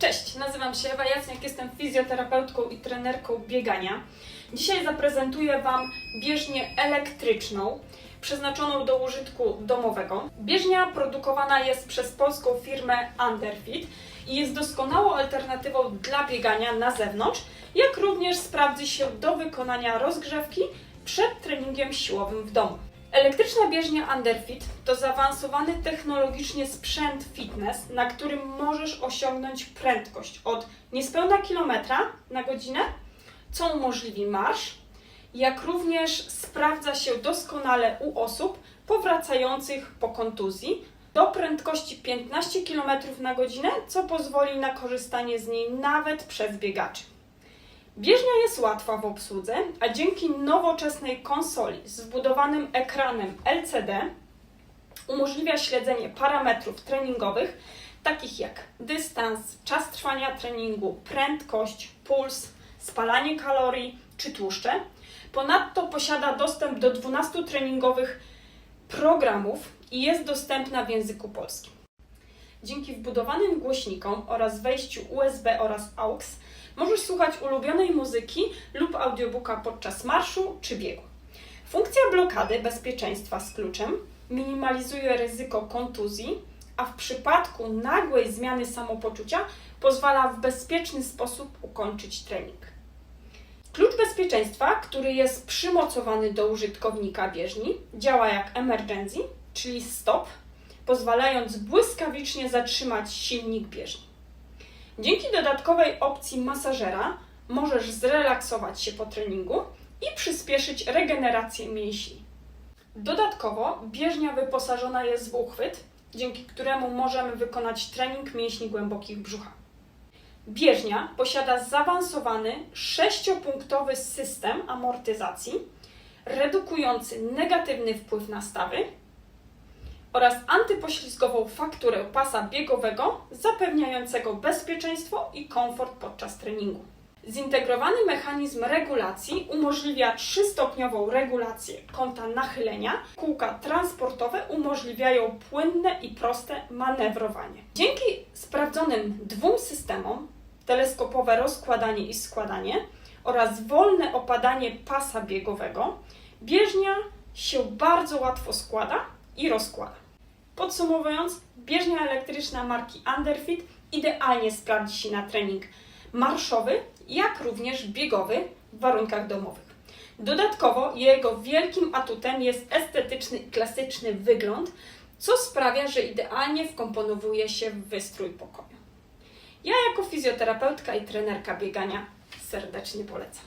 Cześć, nazywam się Ewa Jacniak, jestem fizjoterapeutką i trenerką biegania. Dzisiaj zaprezentuję Wam bieżnię elektryczną, przeznaczoną do użytku domowego. Bieżnia produkowana jest przez polską firmę Underfit i jest doskonałą alternatywą dla biegania na zewnątrz, jak również sprawdzi się do wykonania rozgrzewki przed treningiem siłowym w domu. Elektryczna bieżnia Underfit to zaawansowany technologicznie sprzęt fitness, na którym możesz osiągnąć prędkość od niespełna kilometra na godzinę, co umożliwi marsz, jak również sprawdza się doskonale u osób powracających po kontuzji do prędkości 15 km na godzinę, co pozwoli na korzystanie z niej nawet przez biegaczy. Bieżnia jest łatwa w obsłudze, a dzięki nowoczesnej konsoli z wbudowanym ekranem LCD umożliwia śledzenie parametrów treningowych, takich jak dystans, czas trwania treningu, prędkość, puls, spalanie kalorii czy tłuszcze. Ponadto posiada dostęp do 12 treningowych programów i jest dostępna w języku polskim. Dzięki wbudowanym głośnikom oraz wejściu USB oraz AUX możesz słuchać ulubionej muzyki lub audiobooka podczas marszu czy biegu. Funkcja blokady bezpieczeństwa z kluczem minimalizuje ryzyko kontuzji, a w przypadku nagłej zmiany samopoczucia pozwala w bezpieczny sposób ukończyć trening. Klucz bezpieczeństwa, który jest przymocowany do użytkownika bieżni, działa jak emergency, czyli stop, pozwalając błyskawicznie zatrzymać silnik bieżni. Dzięki dodatkowej opcji masażera możesz zrelaksować się po treningu i przyspieszyć regenerację mięśni. Dodatkowo bieżnia wyposażona jest w uchwyt, dzięki któremu możemy wykonać trening mięśni głębokich brzucha. Bieżnia posiada zaawansowany sześciopunktowy system amortyzacji, redukujący negatywny wpływ na stawy oraz antypoślizgową fakturę pasa biegowego zapewniającego bezpieczeństwo i komfort podczas treningu. Zintegrowany mechanizm regulacji umożliwia trzystopniową regulację kąta nachylenia. Kółka transportowe umożliwiają płynne i proste manewrowanie. Dzięki sprawdzonym dwóm systemom teleskopowe rozkładanie i składanie oraz wolne opadanie pasa biegowego bieżnia się bardzo łatwo składa i rozkłada. Podsumowując, bieżnia elektryczna marki Underfit idealnie sprawdzi się na trening marszowy, jak również biegowy w warunkach domowych. Dodatkowo jego wielkim atutem jest estetyczny i klasyczny wygląd, co sprawia, że idealnie wkomponowuje się w wystrój pokoju. Ja jako fizjoterapeutka i trenerka biegania serdecznie polecam.